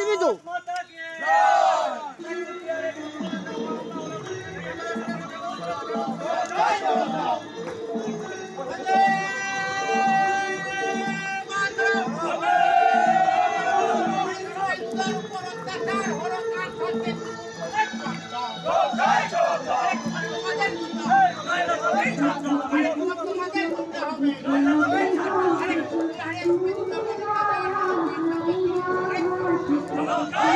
তো